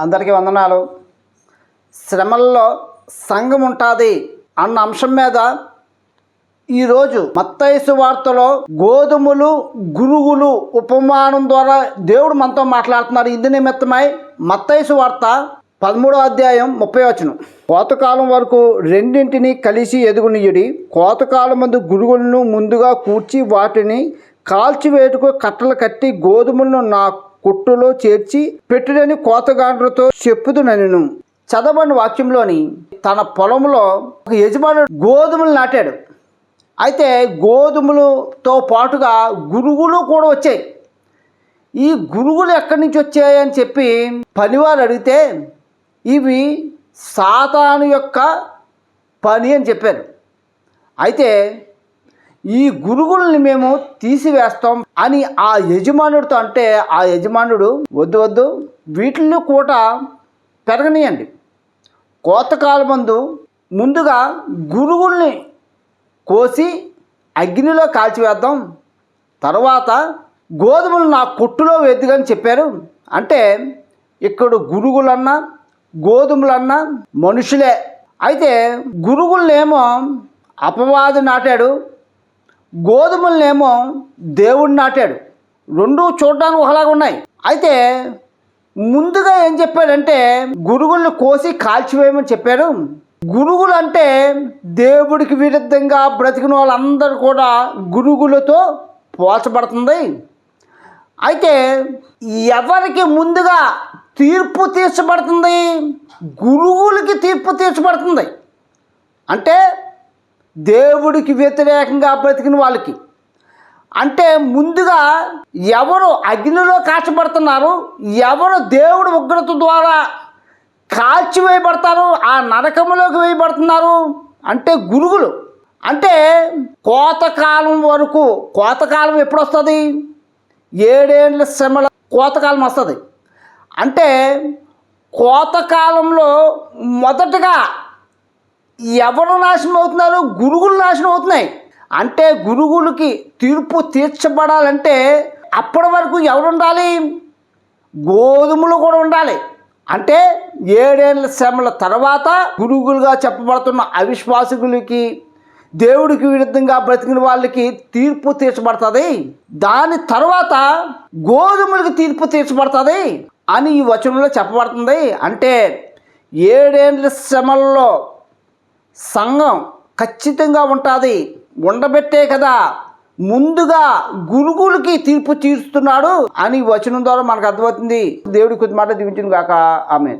అందరికీ వందనాలు. శ్రమల్లో సంఘం ఉంటుంది అన్న అంశం మీద ఈరోజు మత్తైసు వార్తలో గోధుమలు గురుగులు ఉపమానం ద్వారా దేవుడు మనతో మాట్లాడుతున్నారు. ఇందు నిమిత్తమై మత్తైసు వార్త పదమూడో అధ్యాయం ముప్పై వచనం. కోతకాలం వరకు రెండింటిని కలిసి ఎదుగునియుడి కోతకాలం ముందు గురుగులను ముందుగా కూర్చి వాటిని కాల్చివేటుకు కట్టలు కట్టి గోధుమలను నా కుట్టులో చేర్చి పెట్టుడని కోతగాండ్రతో చెప్పుదునను చదవని వాక్యంలోని తన పొలంలో ఒక యజమానుడు గోధుమలు నాటాడు. అయితే గోధుమలతో పాటుగా గురుగులు కూడా వచ్చాయి. ఈ గురుగులు ఎక్కడి నుంచి వచ్చాయని చెప్పి పనివారు అడిగితే ఇవి సాతాను యొక్క పని అని చెప్పారు. అయితే ఈ గురుగుల్ని మేము తీసివేస్తాం అని ఆ యజమానుడితో అంటే ఆ యజమానుడు వద్దు వద్దు వీటిని కూడా పెరగనీయండి. కోతకాలం మందు ముందుగా గురుగుల్ని కోసి అగ్నిలో కాల్చివేద్దాం. తర్వాత గోధుమలు నా కొట్టులో వెద్దుగని చెప్పారు. అంటే ఇక్కడ గురుగులన్నా గోధుమలన్నా మనుషులే. అయితే గురుగులనేమో అపవాది నాటాడు. గోధుమలనేమో దేవుడు నాటాడు. రెండు చూడడానికి ఒకలాగా ఉన్నాయి. అయితే ముందుగా ఏం చెప్పాడంటే గురుగుల్ని కోసి కాల్చివేయమని చెప్పాడు. గురుగులు అంటే దేవుడికి విరుద్ధంగా బ్రతికిన వాళ్ళందరూ కూడా గురుగులతో పోల్చబడుతుంది. అయితే ఎవరికి ముందుగా తీర్పు తీర్చబడుతుంది? గురువులకి తీర్పు తీర్చబడుతుంది. అంటే దేవుడికి వ్యతిరేకంగా బ్రతికిన వాళ్ళకి. అంటే ముందుగా ఎవరు అగ్నిలో కాల్చబడుతున్నారు ఎవరు దేవుడు ఉగ్రత ద్వారా కాల్చివేయబడతారు ఆ నరకములోకి వేయబడుతున్నారు అంటే గురుగులు. అంటే కోతకాలం వరకు కోతకాలం ఎప్పుడు వస్తుంది ఏడేళ్ళ శ్రమల కోతకాలం వస్తుంది. అంటే కోతకాలంలో మొదటగా ఎవరు నాశనం అవుతున్నారు? గురుగులు నాశనం అవుతున్నాయి. అంటే గురుగులకి తీర్పు తీర్చబడాలంటే అప్పటి వరకు ఎవరు ఉండాలి గోధుమలు కూడా ఉండాలి. అంటే ఏడేళ్ళ శ్రమల తర్వాత గురుగులుగా చెప్పబడుతున్న అవిశ్వాసకులకి దేవుడికి విరుద్ధంగా బ్రతికిన వాళ్ళకి తీర్పు తీర్చబడుతుంది. దాని తర్వాత గోధుమలకి తీర్పు తీర్చబడుతుంది అని ఈ వచనంలో చెప్పబడుతుంది. అంటే ఏడేళ్ళ శ్రమల్లో సంఘం ఖచ్చితంగా ఉంటుంది. ఉండబెట్టే కదా. ముందుగా గురుగులకి తీర్పు తీరుస్తున్నాడు అని వచనం ద్వారా మనకు అర్థమవుతుంది. దేవుడి కొద్ది మాట దీవించిన కాక ఆమె